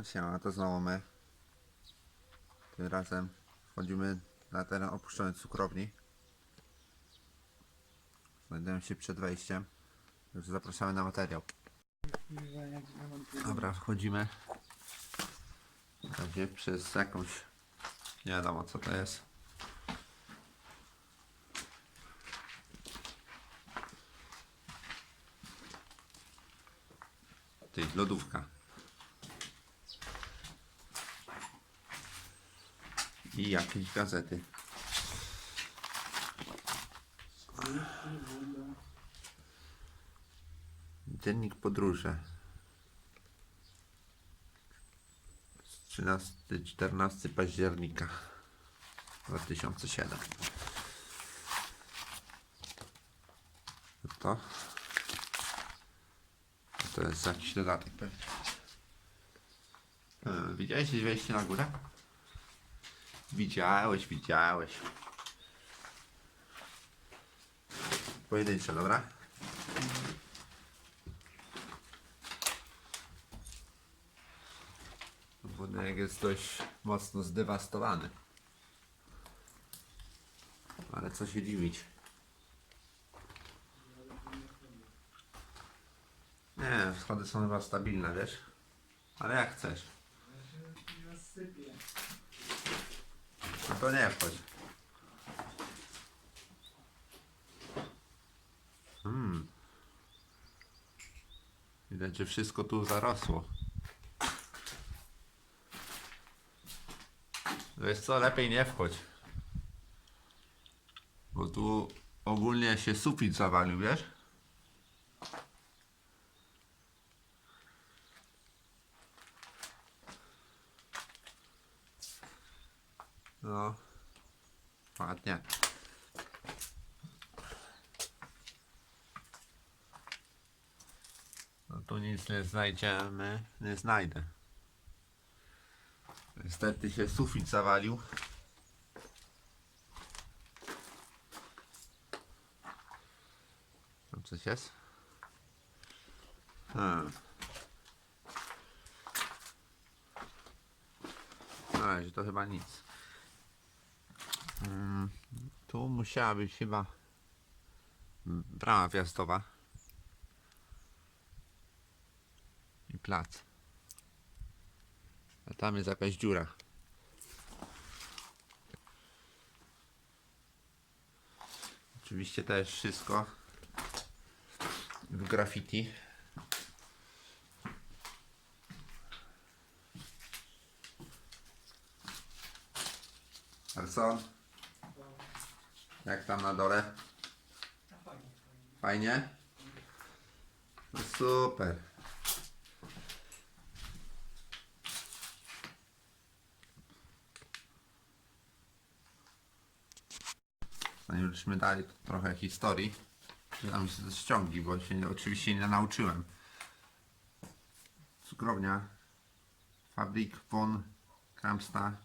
No siema, to znowu my. Tym razem wchodzimy na teren opuszczony cukrowni. Znajdujemy się przed wejściem. Także zapraszamy na materiał. Dobra, wchodzimy. Na przez jakąś... Nie wiadomo co to jest. Ty, lodówka. I jakieś gazety. Dziennik podróży. 13-14 października 2007. No To to jest jakiś dodatek pewnie. E, Widziałeś wejście na górę? Widziałeś, widziałeś. Pojedyncze, dobra? Budynek jest dość mocno zdewastowany. Ale co się dziwić? Nie, schody są chyba stabilne, wiesz? Ale jak chcesz. No to nie wchodź. Hmm. Widać, że wszystko tu zarosło. Wiesz co, lepiej nie wchodź. Bo tu ogólnie się sufit zawalił, wiesz? No. Ładnie. No tu nic nie znajdziemy. Nie znajdę. Niestety się sufit zawalił. Tam coś jest? Hmm. Na razie to chyba nic. Mm, tu musiała być chyba brama wjazdowa i plac. A tam jest jakaś dziura. Oczywiście też wszystko w graffiti. Arson? Jak tam na dole? Fajnie? No super. Zanim żeśmy dali trochę historii, dam się ze ściągi, bo się oczywiście nie nauczyłem. Cukrownia Fabrik von Kramsta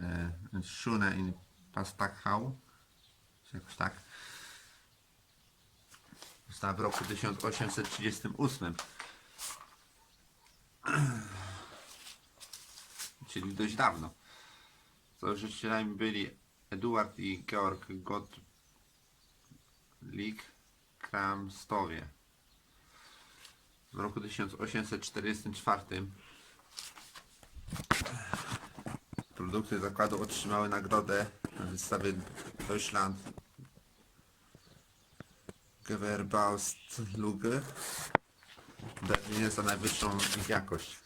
e, Schune in Pastakau, czy jakoś tak. Powstała w roku 1838. Czyli dość dawno. Założycielami byli Eduard i Georg Gottlieb Kramstowie. W roku 1844 produkty zakładu otrzymały nagrodę na wystawie Deutschland Gewährbaustluge w Berlinie za najwyższą jakość.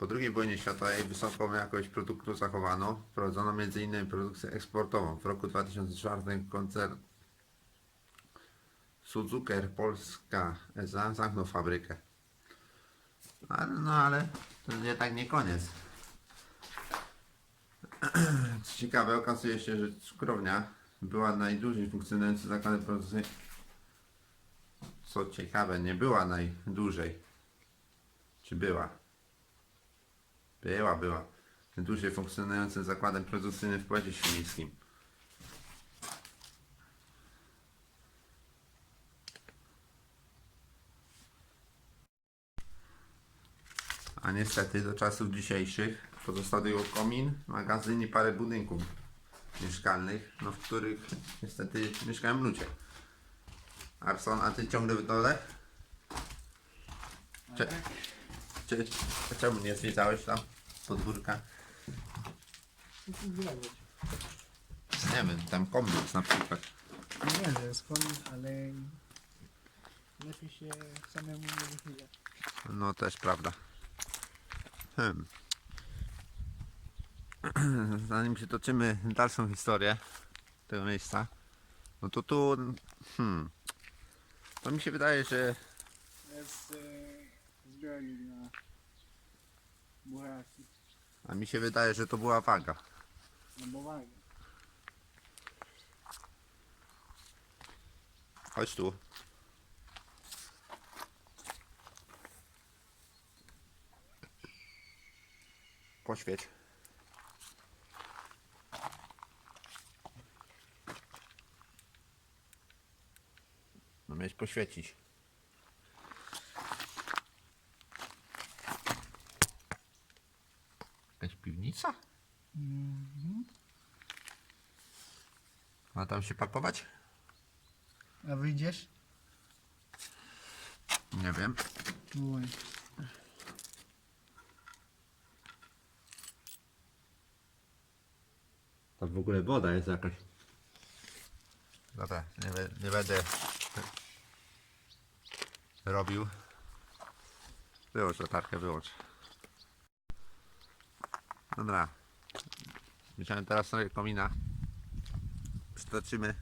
Po II wojnie światowej wysoką jakość produktu zachowano. Wprowadzono m.in. produkcję eksportową. W roku 2004 koncern Suzuker Polska SA zamknął fabrykę. No ale to jednak nie koniec. Co ciekawe, okazuje się, że cukrownia była najdłużej funkcjonującym zakładem produkcyjnym. Co ciekawe, nie była najdłużej. Czy była? Była, była. Najdłużej funkcjonującym zakładem produkcyjnym w powiecie świńskim. A niestety do czasów dzisiejszych pozostał tylko komin, magazyn i parę budynków mieszkalnych, no w których niestety mieszkają ludzie. Arson, a ty ciągle w dole? Cze- Czy, czemu nie zwiedzałeś tam podwórka? Nie wiem, tam kompleks na przykład. Nie, że jest koniec, ale lepiej się samemu nie wychylać. No też prawda. Hmm. Zanim się toczymy dalszą historię tego miejsca, no to tu, hmm, to mi się wydaje, że Jest e, zbiornik na buraki, a mi się wydaje, że to była waga. no bo wagę. Chodź tu. Poświeć. No miałeś poświecić. Piwnica? Mhm. Ma tam się pakować? A wyjdziesz? Nie wiem. Oj. Tam w ogóle woda jest jakaś. Dobra, nie, be- nie będę robił. Wyłącz latarkę, wyłącz. Dobra. Myślałem teraz sobie komina. Przytoczymy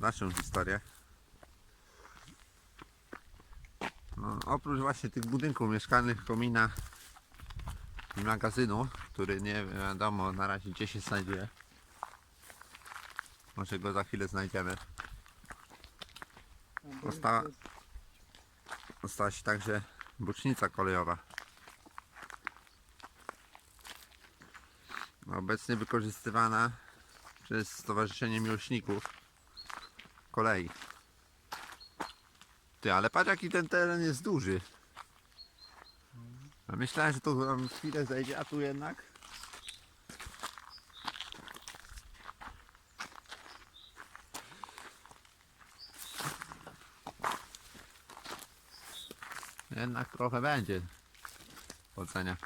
naszą historię. No, oprócz właśnie tych budynków mieszkalnych, komina i magazynu, który nie wiadomo na razie gdzie się znajduje. Może go za chwilę znajdziemy. A bo Została- jest- Została się także bocznica kolejowa. Obecnie wykorzystywana przez Stowarzyszenie Miłośników Kolei. Ty, ale patrz jaki ten teren jest duży. A myślałem, że to nam chwilę zejdzie, a tu jednak... Jednak trochę będzie chodzenia.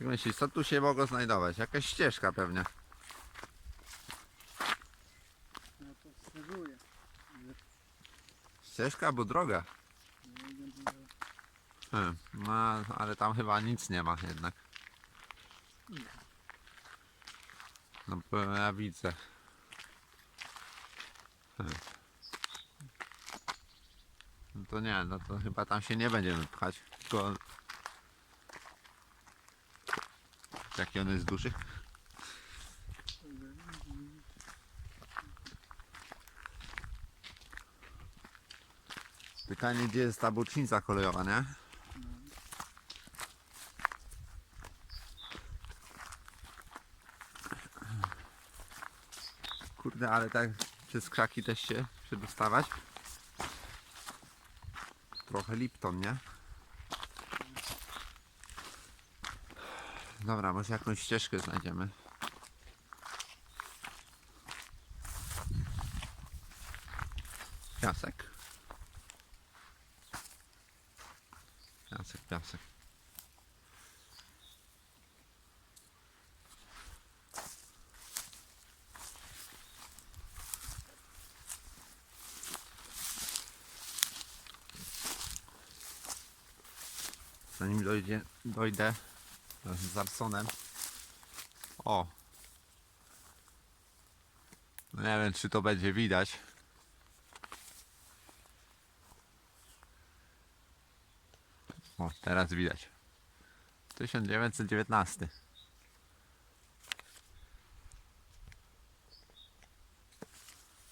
Jak myślisz, co tu się mogło znajdować? Jakaś ścieżka pewnie. No to wskazuje. Ścieżka albo droga. Hmm, no, ale tam chyba nic nie ma jednak. No ja widzę. Hmm. No to nie, no to chyba tam się nie będziemy pchać. Tylko... Jaki on jest duży? Pytanie, gdzie jest ta bocznica kolejowa, nie? Kurde, ale tak przez krzaki też się przedostawać. Trochę Lipton, nie? Dobra, może jakąś ścieżkę znajdziemy. Piasek. Piasek, piasek. Zanim dojdzie, dojdę z Arsonem. O! No nie wiem, czy to będzie widać. O, teraz widać. 1919.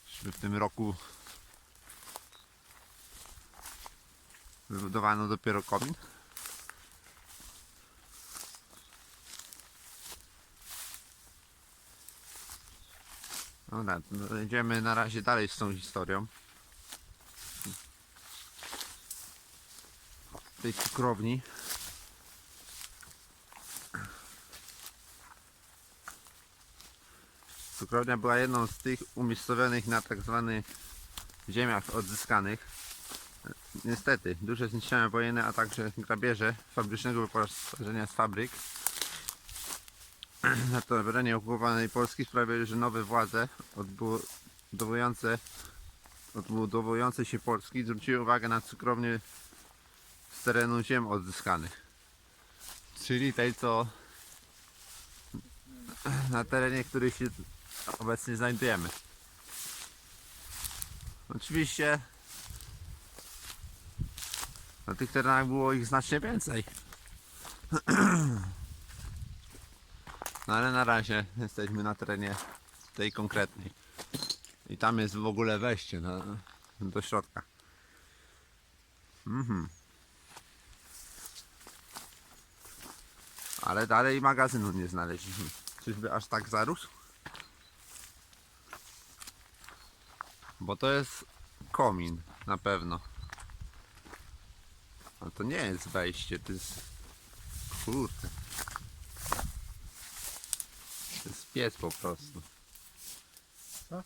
Czy w tym roku wybudowano dopiero komin? Dobra, no na razie dalej z tą historią. Tej cukrowni. Cukrownia była jedną z tych umiejscowionych na tak zwanych ziemiach odzyskanych. Niestety, duże zniszczenia wojenne, a także grabieże fabrycznego wyposażenia z fabryk na terenie okupowanej Polski sprawiły, że nowe władze odbudowujące, odbudowujące się Polski zwróciły uwagę na cukrownię z terenu ziem odzyskanych. Czyli tej, co na terenie, który się obecnie znajdujemy. Oczywiście na tych terenach było ich znacznie więcej. No ale na razie jesteśmy na terenie tej konkretnej. I tam jest w ogóle wejście na, do środka. Mhm. Ale dalej magazynu nie znaleźliśmy. Czyżby aż tak zarósł? Bo to jest komin, na pewno. Ale to nie jest wejście, to jest... Kurde. Piec po prostu. Co?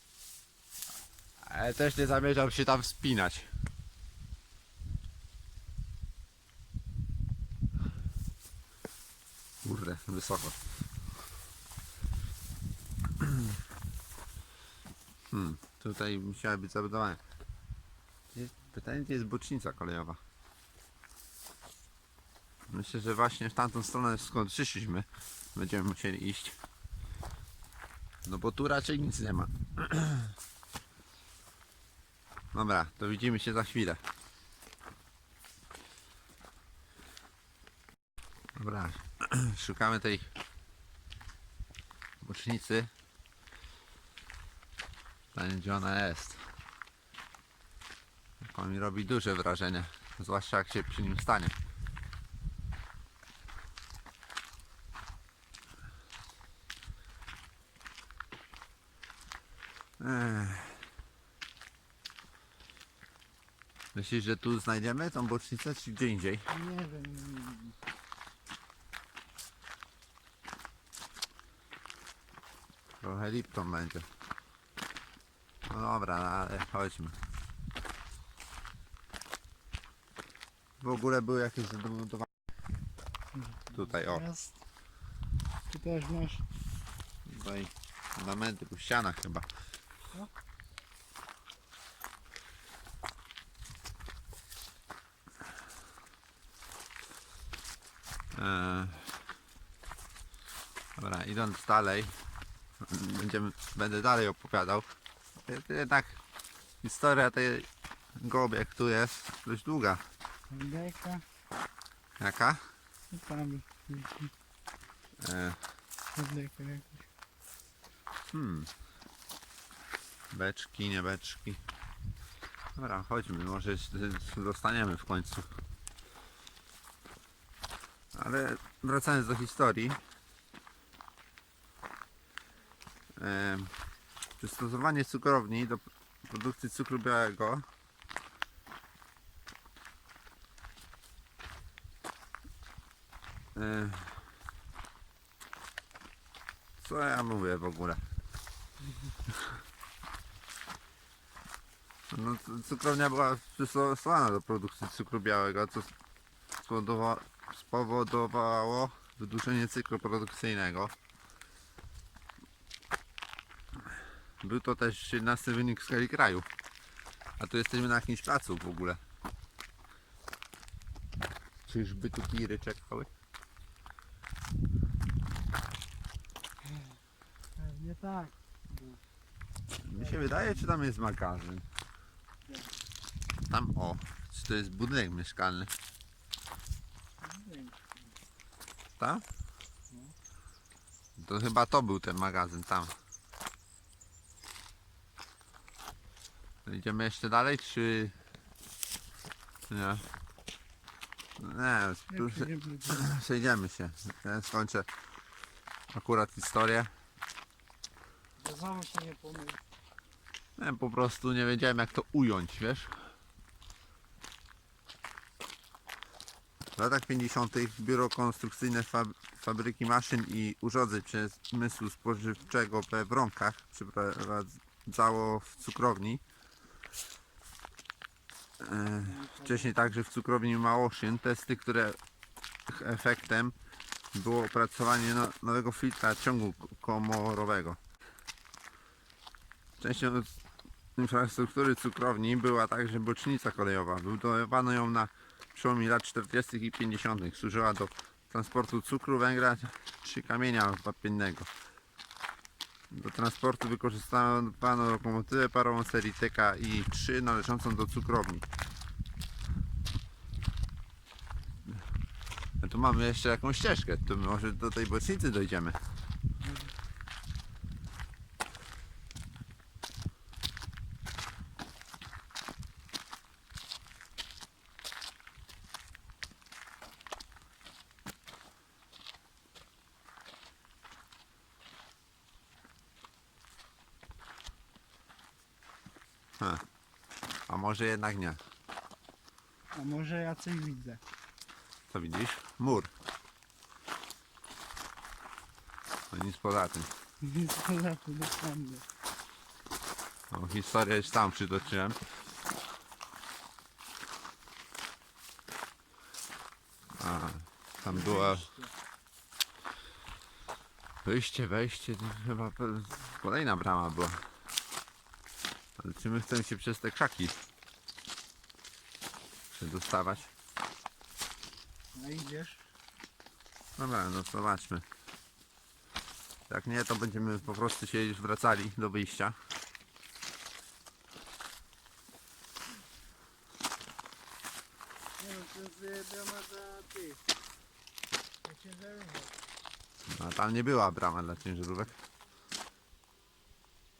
Ale też nie zamierzam się tam wspinać. Kurde, wysoko. Hmm, tutaj musiała być zabudowane. Pytanie, gdzie jest bocznica kolejowa? Myślę, że właśnie w tamtą stronę skąd przyszliśmy będziemy musieli iść. No bo tu raczej nic nie ma. Dobra, to widzimy się za chwilę. Dobra, szukamy tej bocznicy. Pytanie, gdzie ona jest. On mi robi duże wrażenie, zwłaszcza jak się przy nim stanie. Ech. Myślisz, że tu znajdziemy tą bocznicę, czy gdzie indziej? Nie wiem. Trochę Lipton będzie. No dobra, ale chodźmy. W ogóle były jakieś zabudowania. Tutaj, o. Jest. Tu też masz. Tutaj fundamenty po ścianach chyba. No. Eee. Dobra, idąc dalej, będziemy, będę dalej opowiadał. Jednak historia tej jak tu jest, dość długa. Deka. Jaka? I tam. Jakoś. hmm. Beczki, nie beczki. Dobra, chodźmy, może dostaniemy w końcu. Ale wracając do historii. Przystosowanie cukrowni do produkcji cukru białego Co ja mówię w ogóle? No, cukrownia była przystosowana do produkcji cukru białego, co spowodowa- spowodowało wydłużenie cyklu produkcyjnego. Był to też 17 wynik w skali kraju. A tu jesteśmy na jakimś placu w ogóle. Czyżby tu tiry czekały? Pewnie tak. Mi się wydaje, czy tam jest magazyn. Tam o, czy to jest budynek mieszkalny? Tam? To chyba to był ten magazyn tam. Idziemy jeszcze dalej, czy... Nie. Nie, tu się- przejdziemy się. Ja skończę akurat historię. Znowu się nie. Nie, po prostu nie wiedziałem jak to ująć, wiesz? W latach 50. Biuro Konstrukcyjne Fab- Fabryki Maszyn i Urządzeń Przemysłu Spożywczego we Wronkach przeprowadzało w cukrowni. E, Wcześniej także w cukrowni Małoszyn testy, które efektem było opracowanie no, nowego filtra ciągu komorowego. Częścią infrastruktury cukrowni była także bocznica kolejowa. Budowano ją na przełomie lat 40. i 50. Służyła do transportu cukru, węgla czy kamienia wapiennego. Do transportu wykorzystano lokomotywę parową serii TKI-3 należącą do cukrowni. A tu mamy jeszcze jakąś ścieżkę, to może do tej bocznicy dojdziemy. Ha. A może jednak nie. A może ja coś widzę. Co widzisz? Mur. No nic poza tym. Nic poza tym dokładnie. O, historię już tam przytoczyłem. A, tam była wyjście, wejście, to chyba kolejna brama była. Czy my chcemy się przez te krzaki przedostawać? No idziesz. Dobra, no zobaczmy. Jak nie, to będziemy po prostu się już wracali do wyjścia. Nie no, to jest brama dla tych. Dla ciężarówek. No, A tam nie była brama dla ciężarówek.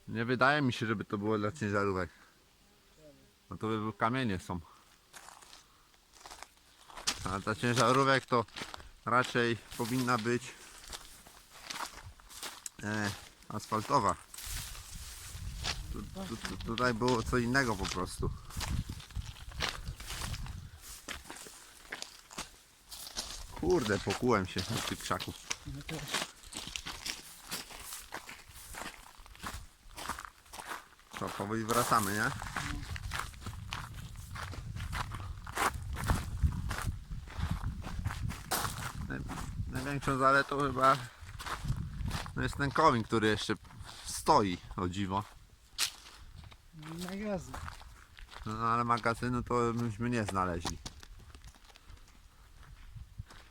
Nie wydaje mi się, żeby to było dla ciężarówek. No to by były kamienie są. A dla ciężarówek to raczej powinna być e, asfaltowa. Tu, tu, tu, tutaj było co innego po prostu. Kurde, pokułem się od tych krzaków. No też. To powoli wracamy, nie? Naj- Największą zaletą chyba no jest ten komin, który jeszcze stoi, o dziwo. Magazyn. No ale magazynu to myśmy nie znaleźli.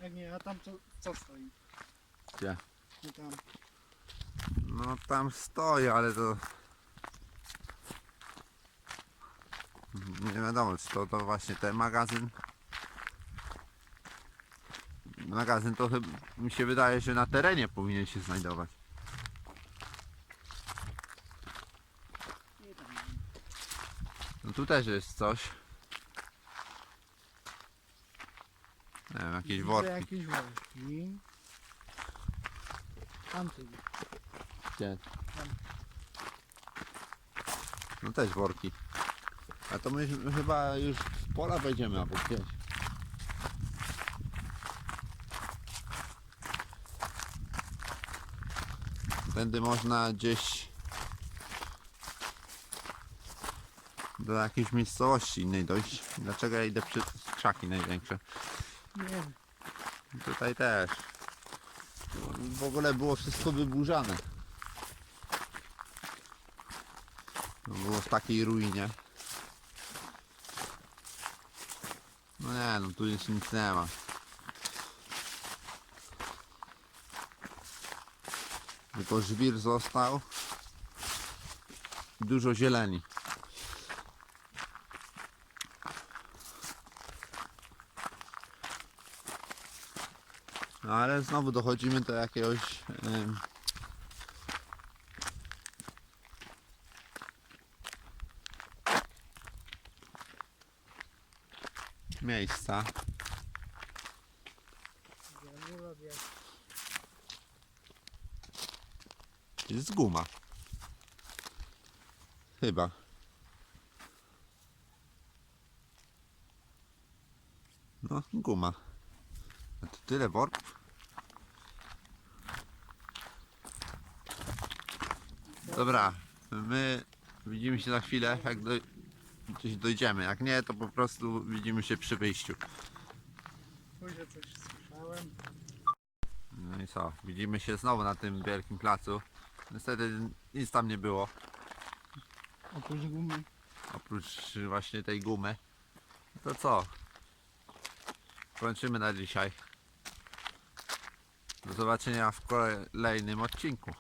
Jak nie, a tam co, co stoi? Gdzie? No tam. No tam stoi, ale to... Nie wiadomo, czy to, to właśnie ten magazyn. Magazyn to chyba mi się wydaje, że na terenie powinien się znajdować. No tu też jest coś. Nie wiem, jakieś Widzę worki. jakieś worki. Gdzie? No też worki. A to my chyba już w pola wejdziemy albo gdzieś. Tędy można gdzieś do jakiejś miejscowości innej dojść. Dlaczego ja idę przez krzaki największe? Nie wiem. Tutaj też. W ogóle było wszystko wyburzane. Było w takiej ruinie. No no tu już nic nie ma. Tylko żwir został. Dużo zieleni. No ale znowu dochodzimy do jakiegoś em, miejsca. Jest guma. Chyba. No, guma. Tyle worków. Dobra, my widzimy się za chwilę, jak do, gdzieś dojdziemy. Jak nie, to po prostu widzimy się przy wyjściu. Pójdę coś słyszałem. No i co, widzimy się znowu na tym wielkim placu. Niestety nic tam nie było, Oprócz gumy. oprócz właśnie tej gumy. To co? Kończymy na dzisiaj. Do zobaczenia w kolejnym odcinku.